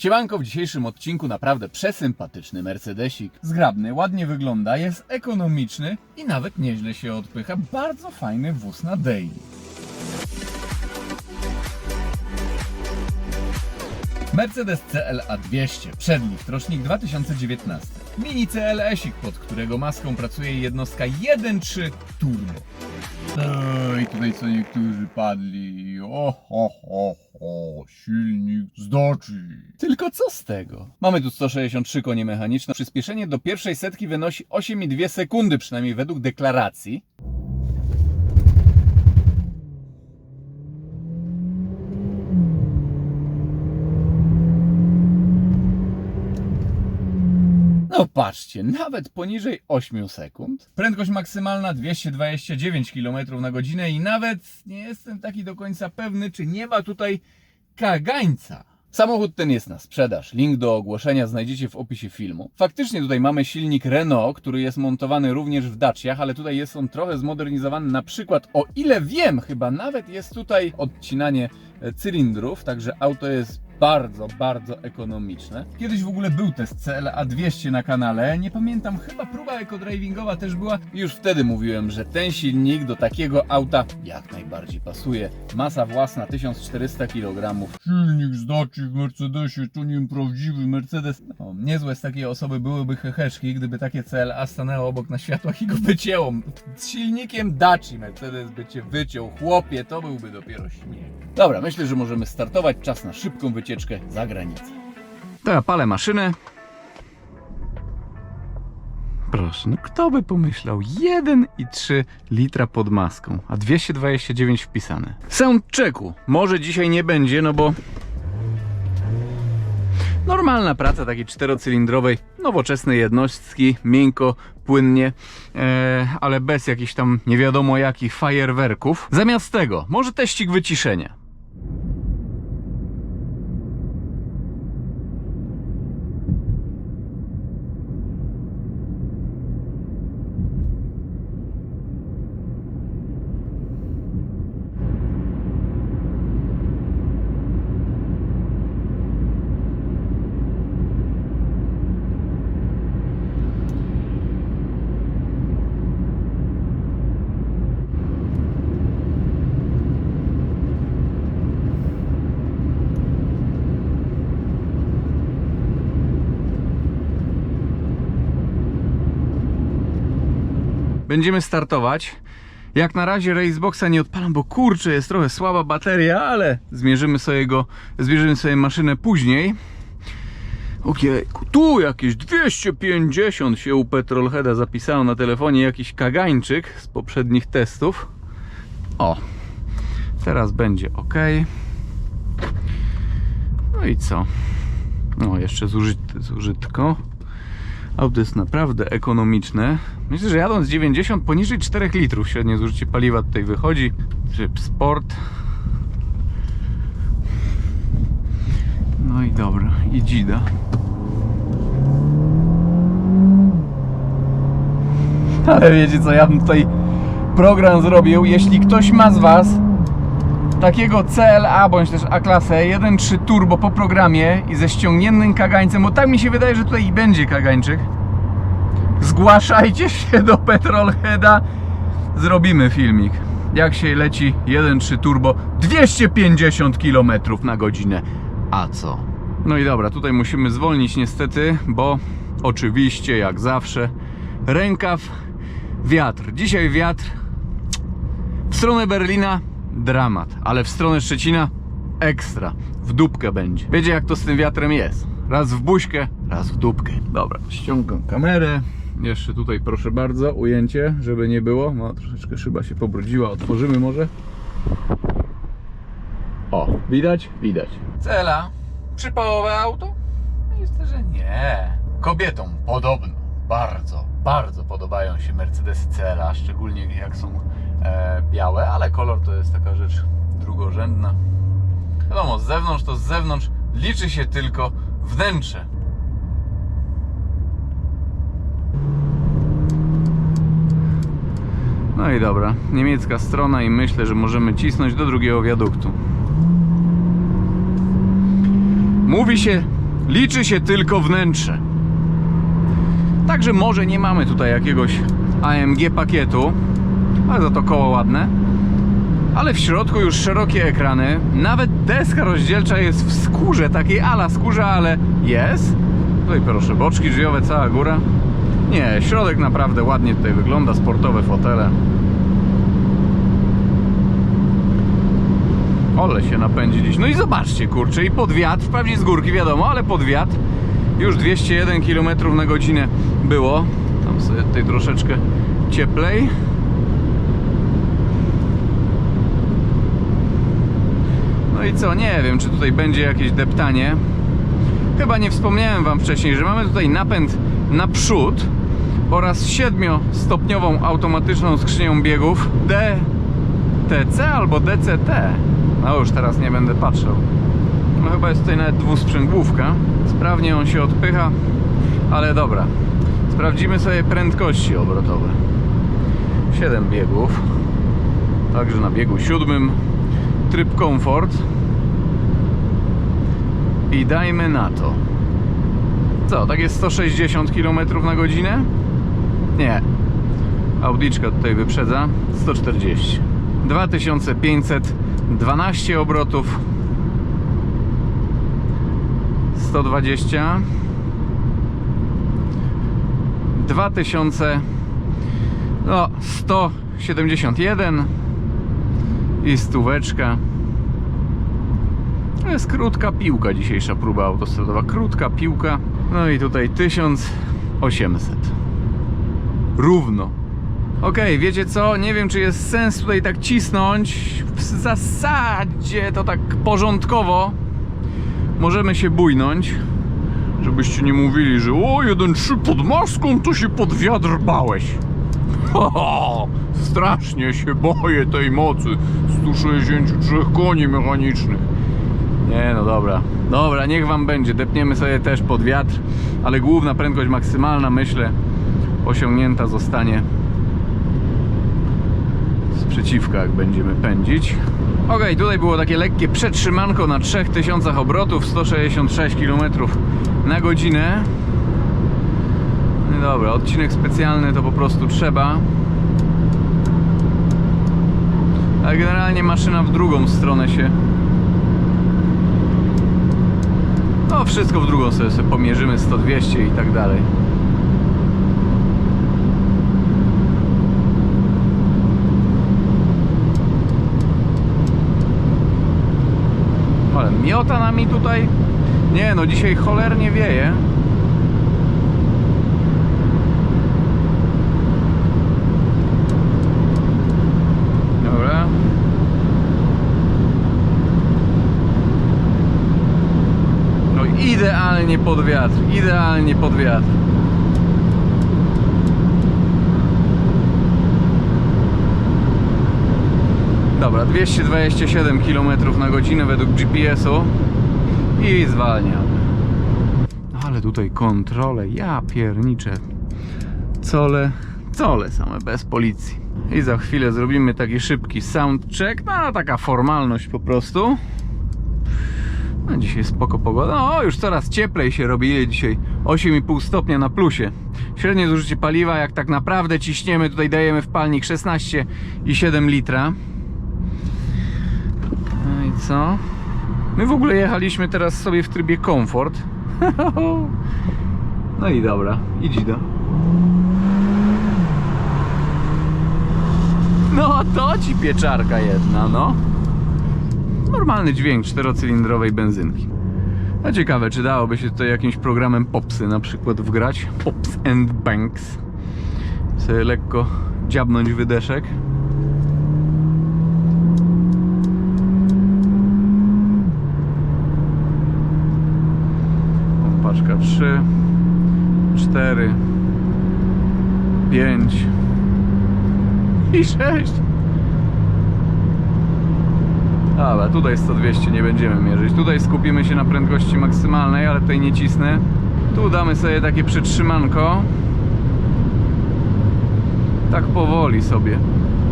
Siemanko, w dzisiejszym odcinku naprawdę przesympatyczny Mercedesik. Zgrabny, ładnie wygląda, jest ekonomiczny i nawet nieźle się odpycha. Bardzo fajny wóz na daily. Mercedes CLA 200, przedlift, rocznik 2019. Mini CLS-ik, pod którego maską pracuje jednostka 1.3 Turbo. Oj, tutaj co niektórzy padli. O, ho, ho, ho, silnik zdoczy. Tylko co z tego? Mamy tu 163 konie mechaniczne. Przyspieszenie do pierwszej setki wynosi 8,2 sekundy, przynajmniej według deklaracji. No patrzcie, nawet poniżej 8 sekund. Prędkość maksymalna 229 km na godzinę i nawet nie jestem taki do końca pewny, czy nie ma tutaj kagańca. Samochód ten jest na sprzedaż. Link do ogłoszenia znajdziecie w opisie filmu. Faktycznie tutaj mamy silnik Renault, który jest montowany również w Daciach, ale tutaj jest on trochę zmodernizowany. Na przykład, o ile wiem, chyba nawet jest tutaj odcinanie e, cylindrów, także auto jest bardzo, bardzo ekonomiczne. Kiedyś w ogóle był test CLA 200 na kanale, nie pamiętam, chyba próba ekodrivingowa też była. Już wtedy mówiłem, że ten silnik do takiego auta jak najbardziej pasuje. Masa własna 1400 kg. Silnik zdaci w Mercedesie, to nie prawdziwy Mercedes. No, niezłe z takiej osoby byłyby heheszki, gdyby takie CLA stanęło obok na światłach i go wycięło. Z silnikiem Daci Mercedes by cię wyciął. Chłopie, to byłby dopiero śmiech. Dobra, myślę, że możemy startować. Czas na szybką wycieczkę za granicę. Ja palę maszynę. Proszę, no kto by pomyślał? 1,3 litra pod maską, a 229 wpisane. Soundchecku może dzisiaj nie będzie, no bo normalna praca takiej czterocylindrowej, nowoczesnej jednostki, miękko, płynnie, e, ale bez jakichś tam nie wiadomo jakich fajerwerków. Zamiast tego, może teścik wyciszenia. Będziemy startować. Jak na razie Raceboxa nie odpalam, bo kurczę, jest trochę słaba bateria, ale zmierzymy sobie go, zmierzymy sobie maszynę później. Okej, tu jakieś 250 się u Petrolheada zapisało na telefonie, jakiś kagańczyk z poprzednich testów. O, teraz będzie ok. No i co? No, jeszcze zużyte, zużytko. Auto jest naprawdę ekonomiczne. Myślę, że jadąc 90 poniżej 4 litrów średnie zużycie paliwa tutaj wychodzi. Tryb sport. No i dobra, i dzida. Ale wiecie co, ja bym tutaj program zrobił. Jeśli ktoś ma z Was takiego CLA bądź też A-klasę 1.3 turbo po programie i ze ściągniętym kagańcem, bo tak mi się wydaje, że tutaj i będzie kagańczyk. Zgłaszajcie się do Petrolheada. Zrobimy filmik. Jak się leci 1.3 turbo 250 km na godzinę. A co? No i dobra, tutaj musimy zwolnić niestety, bo oczywiście jak zawsze rękaw, wiatr. Dzisiaj wiatr w stronę Berlina dramat, ale w stronę Szczecina ekstra. W dupkę będzie. Wiecie jak to z tym wiatrem jest? Raz w buźkę, raz w dupkę. Dobra, ściągam kamerę. Jeszcze tutaj proszę bardzo, ujęcie, żeby nie było. No troszeczkę szyba się pobrudziła. Otworzymy może. O, widać? Widać. Cela. Przypałowe auto? Myślę, że nie. Kobietom podobno bardzo, bardzo podobają się Mercedes CLA, szczególnie jak są białe, ale kolor to jest taka rzecz drugorzędna. Wiadomo, z zewnątrz to z zewnątrz liczy się tylko wnętrze. No i dobra, niemiecka strona i myślę, że możemy cisnąć do drugiego wiaduktu. Mówi się Liczy się tylko wnętrze. Także może nie mamy tutaj jakiegoś AMG pakietu, ale za to koło ładne. Ale w środku już szerokie ekrany. Nawet deska rozdzielcza jest w skórze, takiej ala skórze, ale jest. Tutaj proszę, boczki drzwiowe, cała góra. Nie, środek naprawdę ładnie tutaj wygląda, sportowe fotele. Ole się napędzi dziś. No i zobaczcie, kurczę, i pod wiatr, wprawdzie z górki wiadomo, ale pod wiatr już 201 km na godzinę było. Tam sobie tutaj troszeczkę cieplej. I co, nie wiem, czy tutaj będzie jakieś deptanie. Chyba nie wspomniałem Wam wcześniej, że mamy tutaj napęd naprzód oraz 7-stopniową automatyczną skrzynią biegów DTC albo DCT. No już teraz nie będę patrzył. No chyba jest tutaj nawet dwusprzęgłówka. Sprawnie on się odpycha, ale dobra. Sprawdzimy sobie prędkości obrotowe. 7 biegów. Także na biegu siódmym tryb komfort. I dajmy na to. Co, tak jest 160 km na godzinę? Nie. Audiczka tutaj wyprzedza 140. 2512 obrotów. 120. 2000 no 171 i stóweczka. To jest krótka piłka dzisiejsza próba autostradowa. Krótka piłka. No i tutaj 1800. Równo. Okej, wiecie co? Nie wiem, czy jest sens tutaj tak cisnąć. W zasadzie to tak porządkowo możemy się bójnąć. Żebyście nie mówili, że o, jeden trzy pod maską, to się pod wiatr bałeś. Ho, ho, strasznie się boję tej mocy 163 koni mechanicznych. Nie, no dobra. Dobra, niech wam będzie. Depniemy sobie też pod wiatr, ale główna prędkość maksymalna, myślę, osiągnięta zostanie sprzeciwka, jak będziemy pędzić. Ok, tutaj było takie lekkie przetrzymanko na 3000 obrotów, 166 km na godzinę. No dobra, odcinek specjalny to po prostu trzeba. Ale generalnie maszyna w drugą stronę się. No, wszystko w drugą sobie, sobie pomierzymy 100-200 i tak dalej. Ale miota nami tutaj. Nie no, dzisiaj cholernie wieje. Dobra. No idealnie pod wiatr, idealnie pod wiatr. Dobra, 227 km na godzinę według GPS-u i zwalniamy. Ale tutaj kontrole, ja pierniczę. Cole, cole same bez policji. I za chwilę zrobimy taki szybki soundcheck, no taka formalność po prostu. No dzisiaj spoko pogoda. No już coraz cieplej się robi. Dzisiaj? 8,5 stopnia na plusie. Średnie zużycie paliwa, jak tak naprawdę ciśniemy, tutaj dajemy w palnik 16,7 litra. No i co? My w ogóle jechaliśmy teraz sobie w trybie komfort. No i dobra, idź do. No to ci pieczarka jedna, no. Normalny dźwięk czterocylindrowej benzynki. A ciekawe, czy dałoby się tutaj jakimś programem Popsy na przykład wgrać? Pops and Banks. Sobie lekko dziabnąć wydeszek. Paczka 3, 4, 5 i 6. Dobra, tutaj 100-200 nie będziemy mierzyć. Tutaj skupimy się na prędkości maksymalnej, ale tutaj nie cisnę. Tu damy sobie takie przytrzymanko. Tak powoli sobie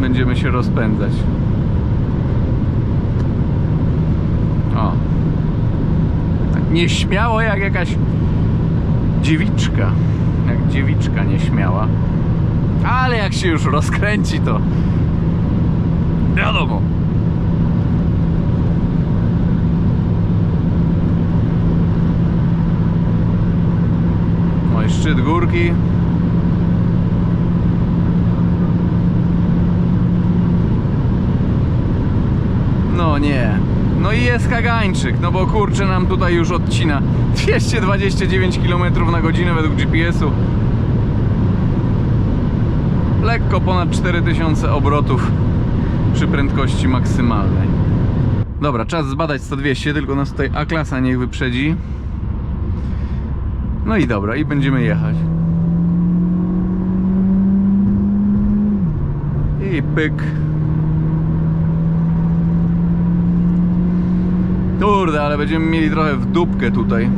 będziemy się rozpędzać. O. Tak nieśmiało jak jakaś dziewiczka. Jak dziewiczka nieśmiała. Ale jak się już rozkręci, to wiadomo. Oj, szczyt górki. No nie. No i jest kagańczyk, no bo kurczę nam tutaj już odcina 229 km na godzinę według GPS-u. Lekko ponad 4000 obrotów przy prędkości maksymalnej. Dobra, czas zbadać 100-200, tylko nas tutaj A-klasa niech wyprzedzi. No i dobra, i będziemy jechać. I pyk. Kurde, ale będziemy mieli trochę w dupkę tutaj.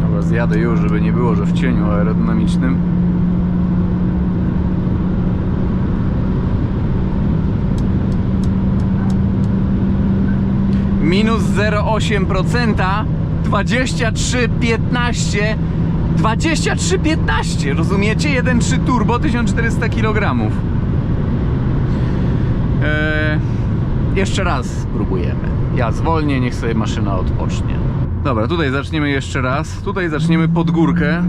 Dobra, zjadę już, żeby nie było, że w cieniu aerodynamicznym. Minus 0,8%, 23,15, 23,15, rozumiecie? 1,3 turbo, 1400 kg. Eee, jeszcze raz spróbujemy. Ja zwolnię, niech sobie maszyna odpocznie. Dobra, tutaj zaczniemy jeszcze raz. Tutaj zaczniemy pod górkę.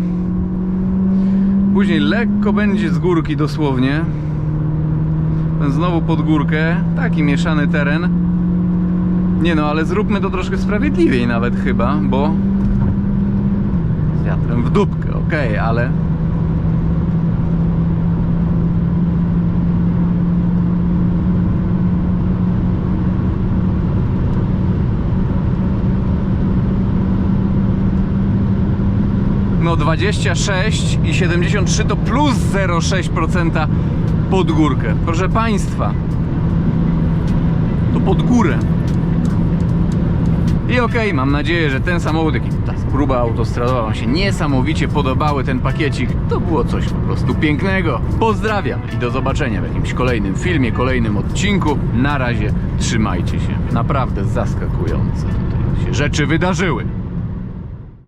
Później lekko będzie z górki dosłownie. Znowu pod górkę. Taki mieszany teren. Nie no, ale zróbmy to troszkę sprawiedliwiej nawet chyba, bo z wiatrem w dupkę, okej, ale No 26 i 73 to plus 0,6% pod górkę. Proszę Państwa, to pod górę. I okej, mam nadzieję, że ten samochód, jak i ta próba autostradowa Wam się niesamowicie podobały, ten pakiecik, to było coś po prostu pięknego. Pozdrawiam i do zobaczenia w jakimś kolejnym filmie, kolejnym odcinku. Na razie trzymajcie się. Naprawdę zaskakujące tutaj się rzeczy wydarzyły.